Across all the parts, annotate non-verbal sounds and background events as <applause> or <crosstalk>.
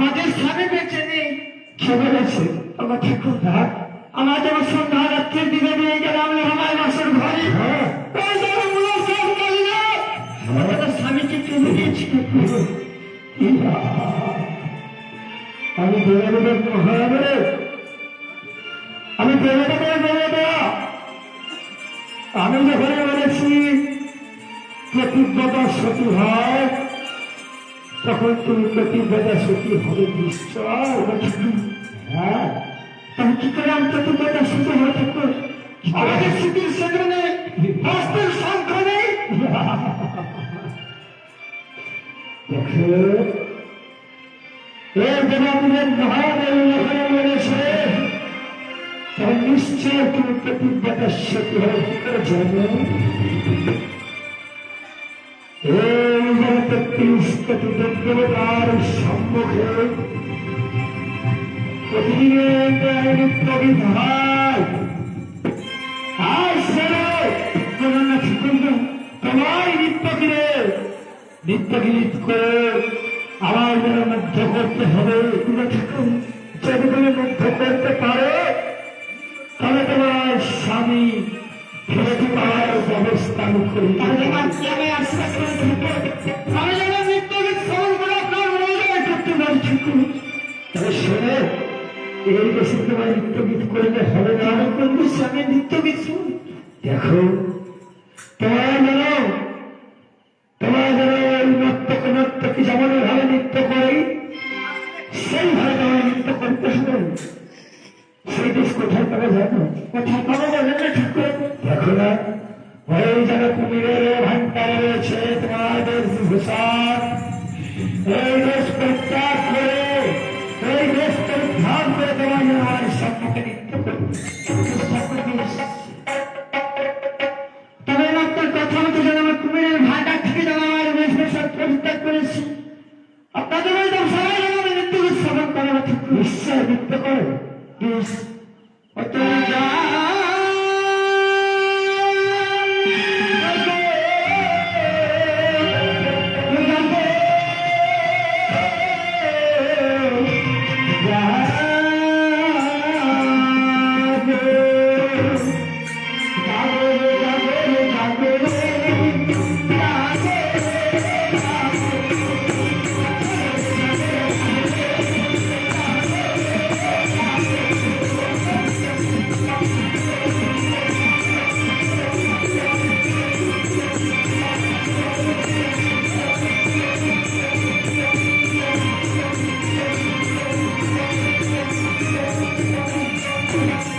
আমাদের স্বামী বেঁচে নেই কে বলেছে? আমার ঠাকুর হ্যাঁ? আমার যখন সন্ধ্যা রাত্রির দিকে নিয়ে গেলাম আমার বাসর ঘরে। হ্যাঁ। আমাদের স্বামীকে আমি মহারাজে। আমি যখন বলেছি প্রতিব্রতা সতী হয় তখন তুমি প্রতিব্রতা সতী হবে হ্যাঁ। তখন কি করে আমি প্রতিব্রতা শুধু হয়ে থাকব? আমাদের স্মৃতির সেখানে হস্তের সংখ্যা নেই। দেখো, এই যখন বলেছে তখন নিশ্চয় তুমি প্রতিজ্ঞাতা সত্যি হবে কি করে জানো এই জগতে তিরিশ কোটি দেবতার সম্মুখে প্রতিদিনের ন্যায় নিত্য বিধায় আর শোনো জগন্নাথ কুন্দ তোমার নিত্য কিরে আমার যেন মুগ্ধ করতে হবে তুমি ঠাকুর যদি তুমি মুগ্ধ করতে পারো স্বামী ফেরত পাওয়ার ব্যবস্থা আমি করি তাহলে আমি আশ্বাস করে আমি যেন নিত্য করে আপনার মনোযোগ করতে পারি তবে শোনো এই দেশে তোমার নিত্য করলে হবে না আমি কোন স্বামী নিত্য গীত দেখো তোমার যেন তোমার যেন ওই নর্তক নর্তকী যেমন ভাবে নৃত্য করে সেইভাবে তোমার নৃত্য করতে হবে। সেই দেশ কোথায় পাওয়া জানো? কোথায় পাবো বলেন না ঠাকুর দেখো না ওই যেন কুমিরের ভান্ডারে রয়েছে তোমার বেশভূষা এই দেশ পরিত্যাগ করে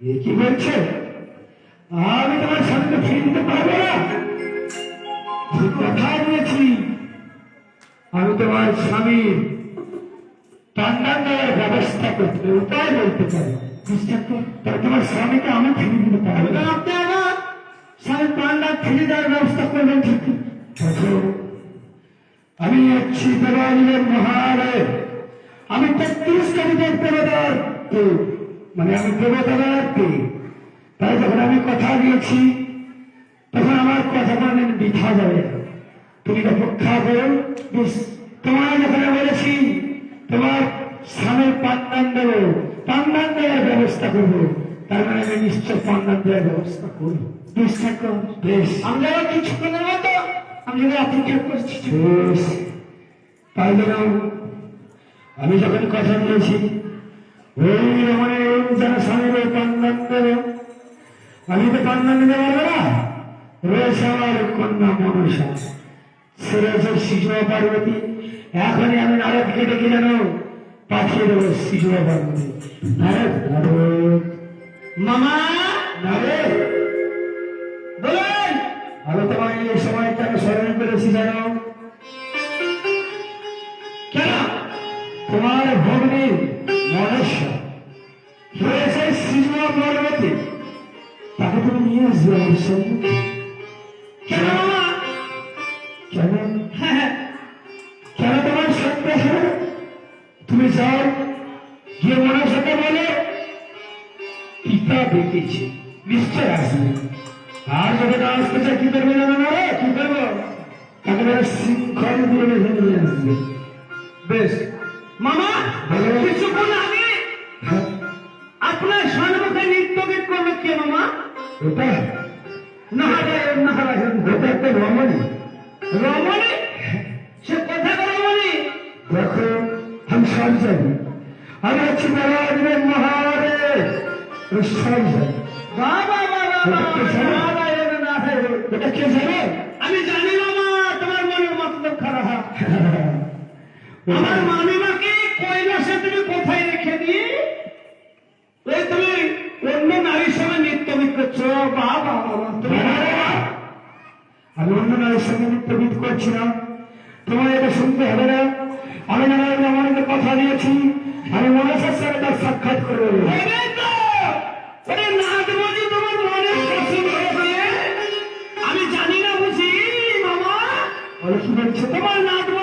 কি বলছে আমি তোমার স্বামীকে ফিরে দিতে পারব না। কথা দিয়েছি আমি তোমার স্বামীর দেওয়ার ব্যবস্থা করতে উপায় বলতে পারি। তোমার স্বামীকে আমি ফিরে দিতে পারব ওটা আপনি আমার স্বামী পান্ডা ফিরে দেওয়ার ব্যবস্থা করবেন ঠিক। আমি হচ্ছি দেবালিলের মহালয় আমি তেত্রিশ কবিদের দেবতার দেব। মানে আমি দেবতার দেব। তাই যখন আমি কথা দিয়েছি তখন আমার কথা মানে বৃথা যাবে না। তুমি অপেক্ষা করো। তোমার যখন বলেছি তোমার স্বামীর পান্ডান দেবো পান্ডান দেওয়ার ব্যবস্থা করব তার মানে আমি নিশ্চয় পান্ডান দেওয়ার ব্যবস্থা করব। বেশ। আমরা কিছুক্ষণের মতো আমি যদি অপেক্ষা করছি। বেশ। তাই আমি যখন কথা দিয়েছি স্বামীর দেবে আমি তো পান্ডান দিতে পারব না আমার কন্যা মনসা সে রয়েছে শিশুয়া পার্বতী এখনই আমি নারদকে ডেকে যেন পাঠিয়ে দেবো শিশুয়া পার্বতী নারদ মামা নারদ বলেন আমি তোমায় এই সময় কেন স্মরণ করেছি জানো কেন তোমার ভগ্নী মনস্যা রয়েছে সিজুয়া পর্বতে। তাকে তুমি নিয়ে আসবে আমার সঙ্গে। কেন কেন হ্যাঁ তোমার সন্দেহ তুমি যাও, গিয়ে মনসাকে বলে, পিতা ডেকেছে, নিশ্চয় আসবে। আর যদি না আসতে না? কি দিয়ে নিয়ে আসবে। বেশ মামা। কিছুক্ষণ আগে আপনার সম্মুখে নৃত্য গীত করল কে মামা? ওটা? নাহারায়ণ নাহারায়ণ ওটা একটা রমণী। রমণী? সে কোথায় রমণী? দেখো আমি সব জানি। আমি হচ্ছি নারায়ণের মহাদেব সব জানি। বাবা বাবা বাবা নারায়ণ নারায়ণ এটা কে জানে? আমি জানি মামা তোমার মনের মতলব খারাপ। <laughs> আমার মামিমাকে কৈলাসে তুমি কোথায় রেখে দিয়ে তুমি অন্য নারীর সঙ্গে নৃত্য গীত করছ? বাবা আমি অন্য নারীর সঙ্গে নৃত্যবিদ করছিলাম তোমার এটা শুনতে হবে না। আমি নারায়ণ আমাকে কথা দিয়েছি। আমি মনসার সঙ্গে তার সাক্ষাৎ করব। নাচ আমি জানি না বুঝি মামা। বলছে তোমার খুব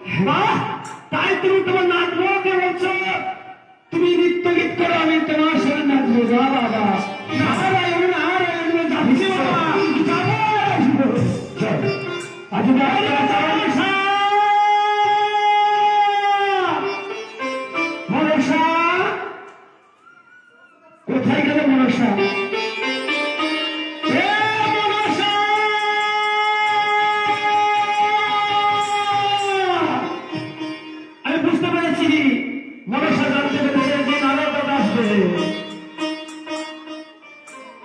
সুন্দর বাহ! তাই তুমি তোমার নাচবোকে বলছো তুমি নৃত্য গীত করো আমি তোমার সঙ্গে নাচবো যা বাবা নারায়ণ নারায়ণ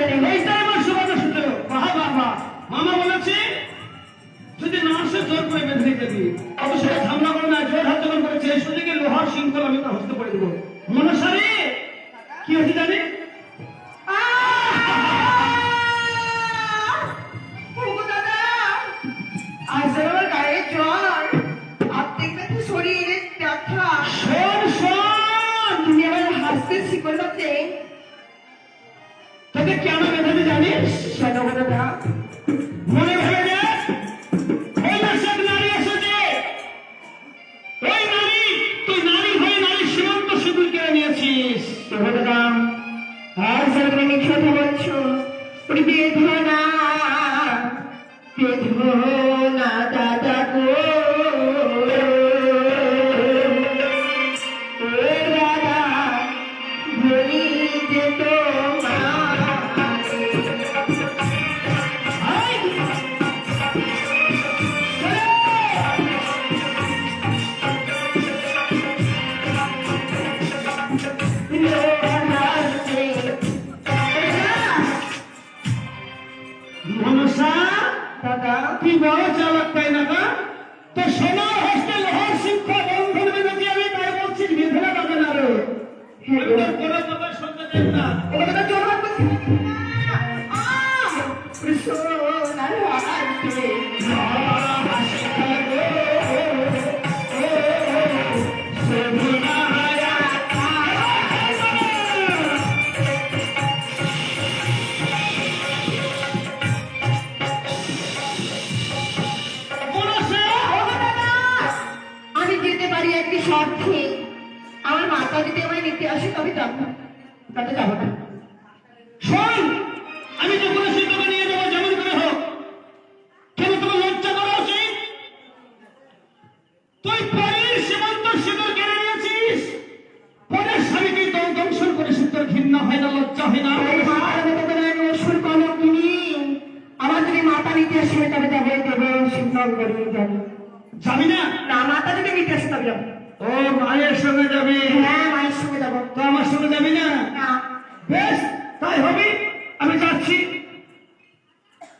নেই এইটাই আমার বাহা বাহ মামা বলেছে যদি না জোর করে বেঁধে দেবি অবশ্যই ঝামলা করে না জোর হাত যখন করেছে এই লোহার শৃঙ্খল আমি তার হস্তে পড়ে দেবো তোকে কেন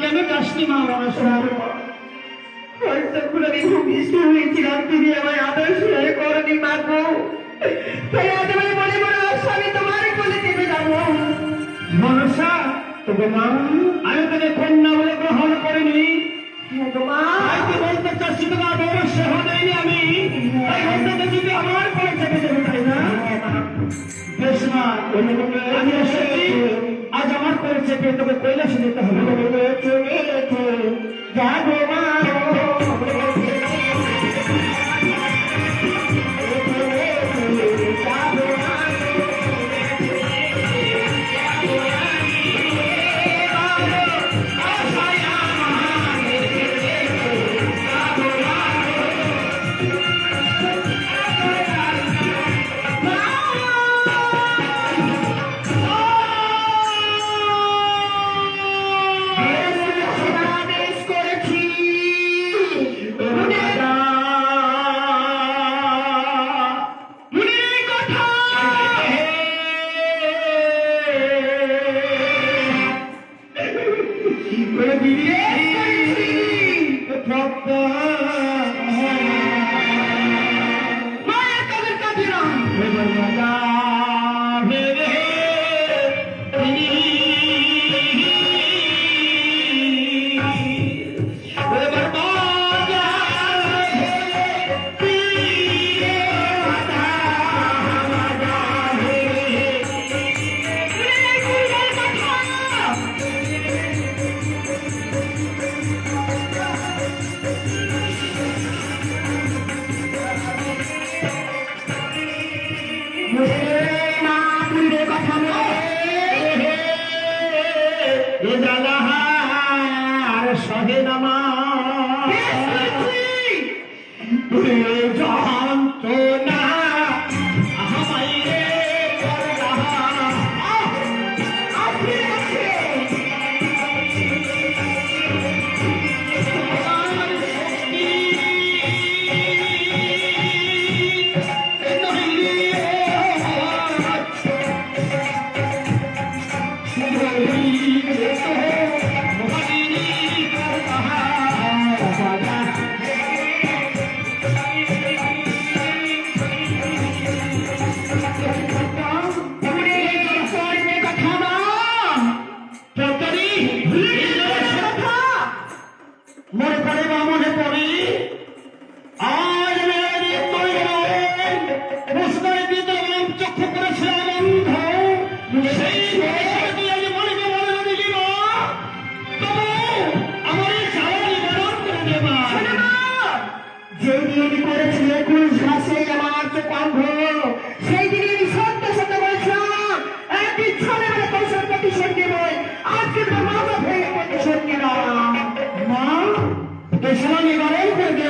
কেন যাসনি মা মনসা হয়তো করে আমি ভূমিষ্ঠ হয়েছিলাম, তুমি আমায় আদর্শ করনি মাগো তাই আজ আমি মনে মনে আমি তোমার কোলে চেপে যাব। মনসা, তবে মা, আমি তোকে কন্যা বলে গ্রহণ করিনি। হ্যাঁ বলতে চাচ্ছি আদর সেহ আমি? তাই বলতে তুই আমার তাই না? বেশ মা, আমি আজ আমার পরিচয় তোকে কৈলাসে যেতে হবে। যাব মা করে দিয়ে మరి పరిణామం বেসলামী বারণ করে